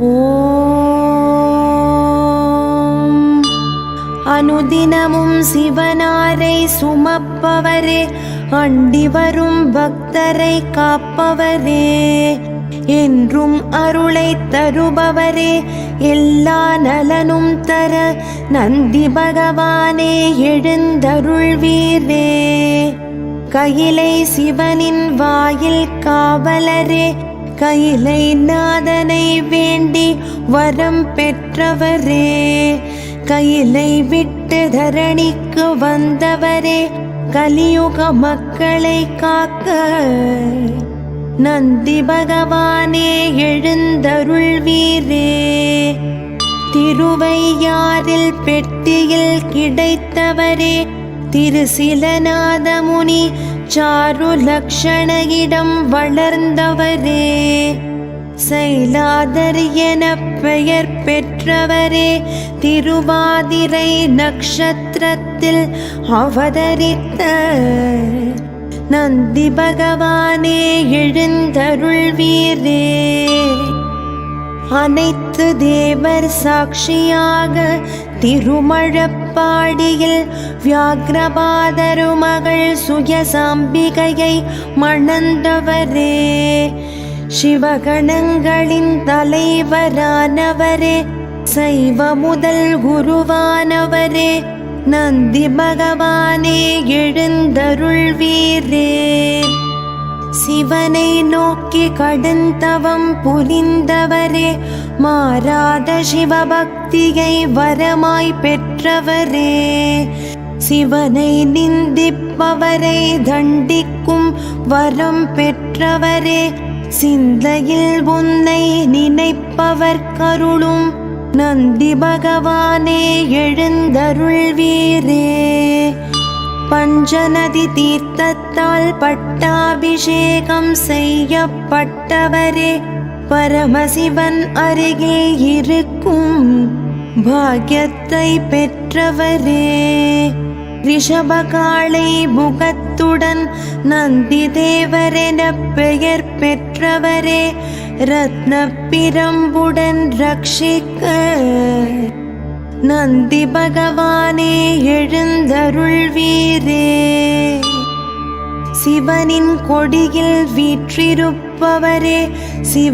ஓம் அனுதினமும் சிவனாரை சுமப்பவரே அண்டி வரும் பக்தரை காப்பவரே. என்றும் அருளை தருபவரே எல்லா நலனும் தர நந்தி பகவானே எழுந்தருள்வீரே. கையிலை சிவனின் வாயில் காவலரே கையிலை நாதனை வேண்டி வரம் பெற்றவரே கையிலை விட்டு தரணிக்கு வந்தவரே கலியுக மக்களை காக்க. நந்தி பகவானே எழுந்தருள்வீரே திருவையாறில் பெட்டியில் கிடைத்தவரே திருசிலநாத முனி சாரு லக்ஷண இடம் வளர்ந்தவரே சைலாதர் என பெயர் பெற்றவரே திருவாதிரை நக்ஷத்திரத்தில் அவதரித்த நந்தி பகவானே எழுந்தருள்வீரே. அனைத்து தேவர் சாட்சியாக திருமழப்பாடியில் வியாக்ரபாதரு மகள் சுயசாம்பிகையை மணந்தவரே. சிவகணங்களின் தலைவரானவரே சைவ முதல் குருவானவரே நந்தி பகவானே எழுந்தருள்வீரே. சிவனை நோக்கி கடுந்தவம் புரிந்தவரே மாறாத சிவபக்தியை வரமாய் பெற்றவரே. சிவனை நிந்திப்பவரை தண்டிக்கும் வரம் பெற்றவரே சிந்தையில் உன்னை நினைப்பவர் கருளும் நந்தி பகவானே எழுந்தருள்வீரே. பஞ்சநதி தீர்த்தத்தால் பட்டாபிஷேகம் செய்யப்பட்டவரே பரமசிவன் அருகே இருக்கும் பாக்கியத்தை பெற்றவரே. ரிஷபகாளை முகத்துடன் நந்தி தேவரென பெயர் பெற்றவரே ரத்ன பிரம்புடன் ரட்சிக்க நந்தி பகவானே எழுந்தருள்வீரே. சிவனின் கொடியில் வீற்றிருப்பவரே சிவ